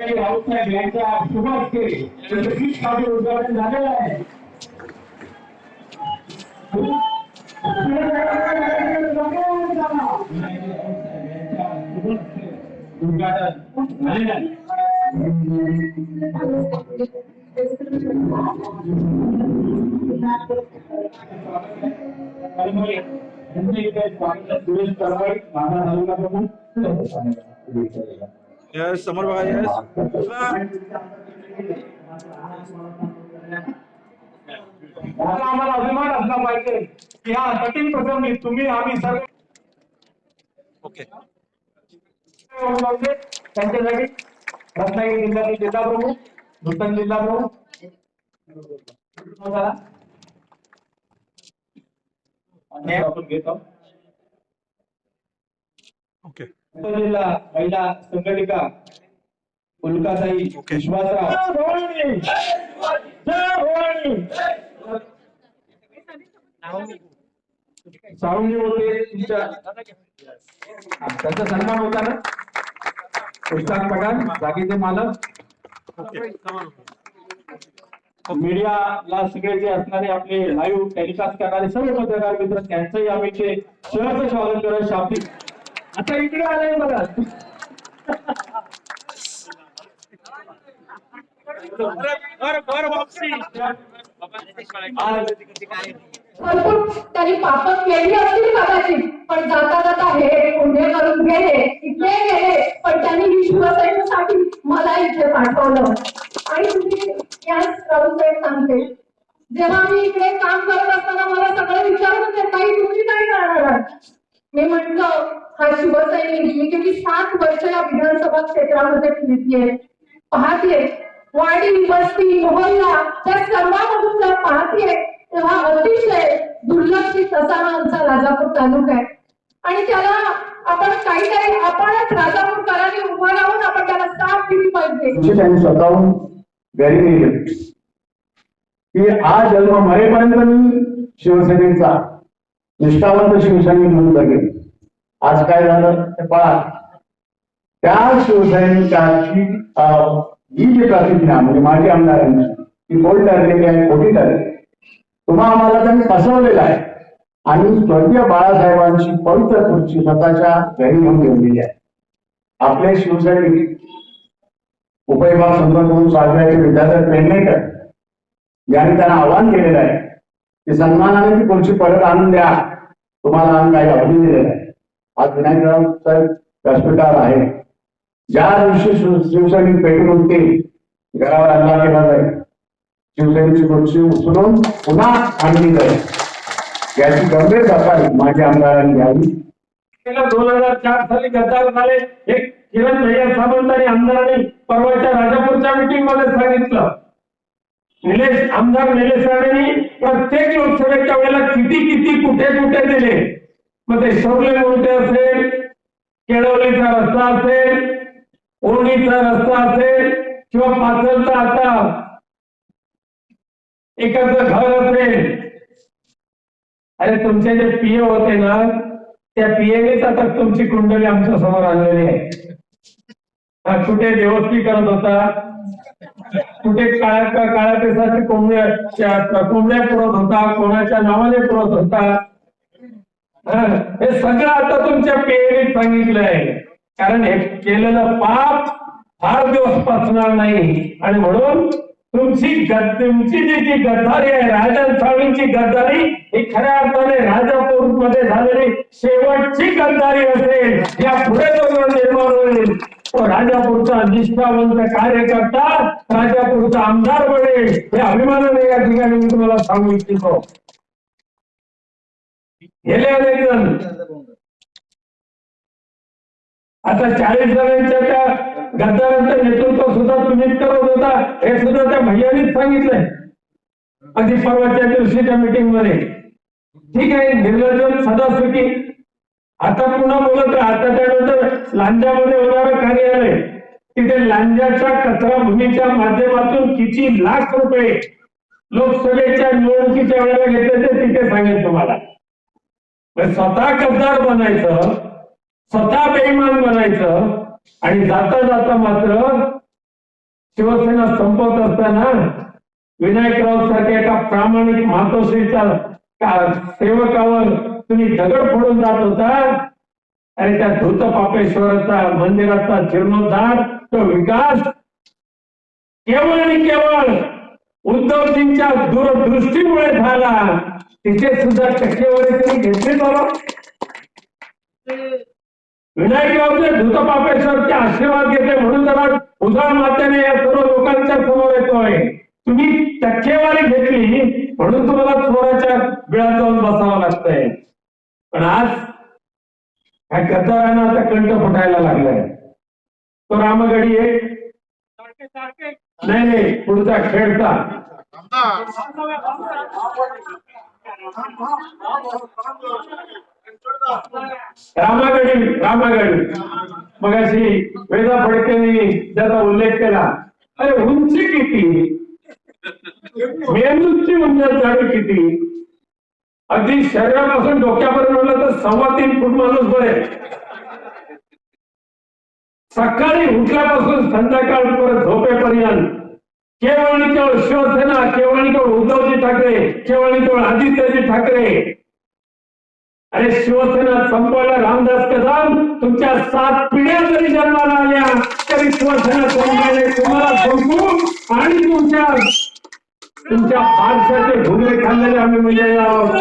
राऊतसाहेब यांच्या शुभास्ते त्यांचं पीठ खाते उद्घाटन झालेलं आहे. उद्घाटन झालेलं आहे. सुरेश कळमळे माझा तालुका प्रमुख यस समोर बघा यस आम्हाला अभिमान असला पाहिजे की हा कठीण प्रसंगी तुम्ही आम्ही सर्व ओके लावले त्यांच्यासाठी रत्नागिरी जिल्ह्यातील जिल्हा प्रमुख नूतन जिल्हा प्रमुख. चला. आणि आपण घेतो ओके नूतन जिल्हा महिला संघटिका उल्काताई. विश्वासराव. होते तुमच्या त्यांचा सन्मान होता ना? पुस्तक पठाण जागेचे मालक. ओके मीडियाला सगळे जे असणारे आपले लाईव्ह टेलिकास्ट करणारे सर्व पत्रकार मित्र त्यांचंही आम्ही ते सहर्ष स्वागत करत शाब्दिक आता इकडे आलाय बघा. त्यांनी पाप केली असतील कदाचित पण जाता जाता हे पुण्य करून गेले इथे गेले पण त्यांनी ही मला इथे पाठवलं. आणि तुम्ही याच प्रभूसाहेब सांगते. जेव्हा मी इकडे काम करत असताना मला सगळं विचारत होते ताई तुम्ही काय करणार मी म्हटलं हा शिवसैनिक मी गेली सात वर्ष या विधानसभा क्षेत्रामध्ये फिरतीये. पाहतीये. वाडी वस्ती मोहल्ला त्या सर्वांमधून जर पाहतीये तेव्हा अतिशय दुर्लक्षित असा हा आमचा राजापूर तालुका आहे. आणि त्याला आपण काही काही आपणच राजापूरकरांनी उभं राहून आपण त्याला साथ दिली पाहिजे. त्यांनी स्वतःहून घरी की हा जन्म मरेपर्यंत मी शिवसेनेचा निष्ठावंत शिवसैनिक म्हणून जगेल आज काय झालं? ते पळा त्या शिवसैनिकाची ही जी प्रतिज्ञा म्हणजे माझी आमदारांची ती बोल ठरलेली आहे खोटी ठरली तुम्हा आम्हाला त्यांनी फसवलेला आहे. आणि स्वर्गीय बाळासाहेबांची पवित्र खुर्ची स्वतःच्या घरी घेऊन ठेवलेली आहे. आपले शिवसैनिक उपविभाग संपर्क म्हणून स्वाध्यायाचे विद्याधर पेडणेकर यांनी त्यांना आवाहन केलेलं आहे की सन्मानाने ती खुर्ची परत आणून द्या. तुम्हाला आम्ही काही अवधी दिलेलं आहे आज विनायकराव साहेब व्यासपीठावर आहे. ज्या दिवशी शिवसेने शिवसैनिक पेटून उठतील घरावर हल्ला केला जाईल. शिवसेनेची खुर्ची उचलून पुन्हा आणली जाईल. याची गंभीर दखल माझ्या आमदारांनी घ्यावी. दोन हजार चार साली गद्दार झाले एक किरण भैया सामंत आणि आमदारांनी परवाच्या राजापूरच्या मीटिंगमध्ये सांगितलं. निलेश आमदार निलेश राणेंनी प्रत्येक लोकसभेच्या वेळेला किती किती कुठे कुठे दिले मग ते शौर्य मोठे असेल केळवलीचा रस्ता असेल ओरणीचा रस्ता असेल किंवा पाचलचा आता एकाचं घर असेल. अरे तुमचे जे पीए होते ना त्या पीएनेच आता तुमची कुंडली आमच्यासमोर आणलेली आहे. हा कुठे देवस्थी करत होता? कुठे काळ्या काळ्या पेसाची कोंबड्या कोंबड्या पुरत होता कोणाच्या नावाने पुरत होता? हे सगळं आता तुमच्या पेरीत सांगितलंय. कारण हे केलेलं पाप फार दिवस पचणार नाही. आणि म्हणून तुमची तुमची जी जी गद्दारी आहे राजन स्वामींची गद्दारी ही खऱ्या अर्थाने राजापूरमध्ये झालेली शेवटची गद्दारी असेल. या पुढे निर्माण होईल. तो राजापूरचा निष्ठावंत कार्यकर्ता राजापूरचा आमदार बनेल. हे अभिमानाने या ठिकाणी मी तुम्हाला सांगू इच्छितो. आता चाळीस जणांच्या त्या गद्दारांचं नेतृत्व सुद्धा तुम्ही करत होता हे सुद्धा त्या भैयानीच सांगितलंय. अगदी परवाच्या दिवशीच्या मीटिंगमध्ये ठीक आहे निर्लज्जन सदासुखी आता पुन्हा बोलत आता त्यानंतर लांजामध्ये होणारं कार्यालय. तिथे लांजाच्या कचरा भूमीच्या माध्यमातून किती लाख रुपये लोकसभेच्या निवडणुकीच्या वेळेला घेतले ते तिथे सांगेल तुम्हाला. स्वतः गद्दार बनायचं स्वतः बेईमान बनायचं आणि जाता जाता मात्र शिवसेना संपवत असताना विनायकराव सारख्या एका प्रामाणिक मातोश्रीच्या सेवकावर तुम्ही दगड फोडून जात होता आणि त्या धूत पापेश्वराचा मंदिराचा जीर्णोद्धार तो विकास केवळ आणि केवळ उद्धवजींच्या दूरदृष्टीमुळे झाला. तिथे सुद्धा टक्केवारी त्यांनी घेतली बाबा. विनायकरावचे धुतपापेश्वरचे आशीर्वाद घेतले म्हणून जरा उदार मात्याने या सर्व लोकांच्या समोर येतोय. तुम्ही टक्केवारी घेतली म्हणून तुम्हाला चोराच्या बिळात जाऊन बसावं लागतंय. पण आज ह्या गद्दारांना आता कंठ फुटायला लागलाय. तो रामगडी एक. नाही नाही पुढचा खेळता रामागडी रामागडी मग अशी वेदा फडकेने त्याचा उल्लेख केला. अरे उंची किती? मेंदूची म्हणजे जाडी किती? अगदी शरीरापासून डोक्यापर्यंत म्हणलं तर सव्वा तीन फूट माणूस बरे. सकाळी उठल्यापासून संध्याकाळपर्यंत झोपेपर्यंत केवळ आणि केवळ शिवसेना केवळ आणि केवळ उद्धवजी ठाकरे केवळ आणि केवळ आदित्यजी ठाकरे. अरे शिवसेना संपवला रामदास कदम तुमच्या सात पिढ्या जरी जन्माला आल्या तरी शिवसेना संपवले. तुम्हाला संपू आणि तुमच्या तुमच्या फारशाचे भुगले खाल्लेले आम्ही म्हणजे आहोत.